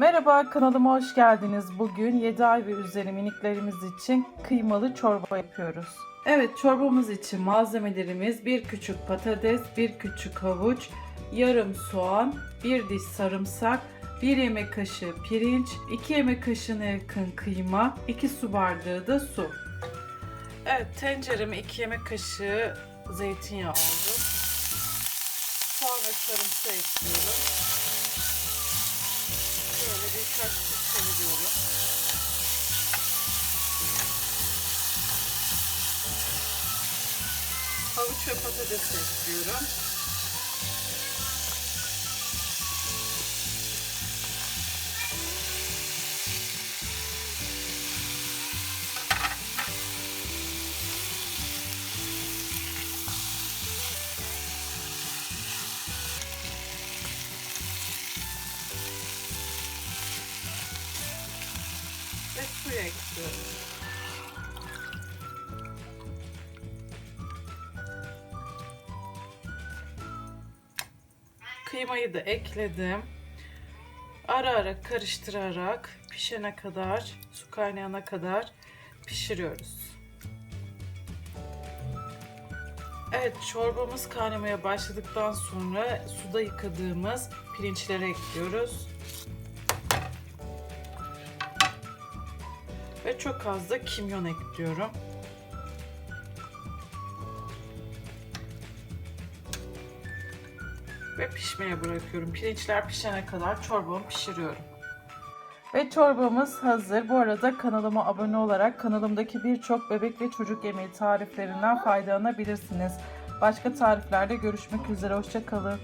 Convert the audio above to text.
Merhaba kanalıma hoş geldiniz. Bugün 7 ay ve üzeri miniklerimiz için kıymalı çorba yapıyoruz. Evet çorbamız için malzemelerimiz bir küçük patates, bir küçük havuç, yarım soğan, bir diş sarımsak, 1 yemek kaşığı pirinç, 2 yemek kaşığına yakın kıyma, 2 su bardağı da su. Evet tencereme 2 yemek kaşığı zeytinyağı aldım. Soğan ve sarımsağı ekliyorum. Birkaç tur çeviriyorum. Havuç ve patates ekliyorum. Ekliyorum. Kıymayı da ekledim. Ara ara karıştırarak pişene kadar, su kaynayana kadar pişiriyoruz. Evet, çorbamız kaynamaya başladıktan sonra suda yıkadığımız pirinçleri ekliyoruz. Ve çok az da kimyon ekliyorum. Ve pişmeye bırakıyorum. Pirinçler pişene kadar çorbamı pişiriyorum. Ve çorbamız hazır. Bu arada kanalıma abone olarak kanalımdaki birçok bebek ve çocuk yemeği tariflerinden faydalanabilirsiniz. Başka tariflerde görüşmek üzere. Hoşçakalın.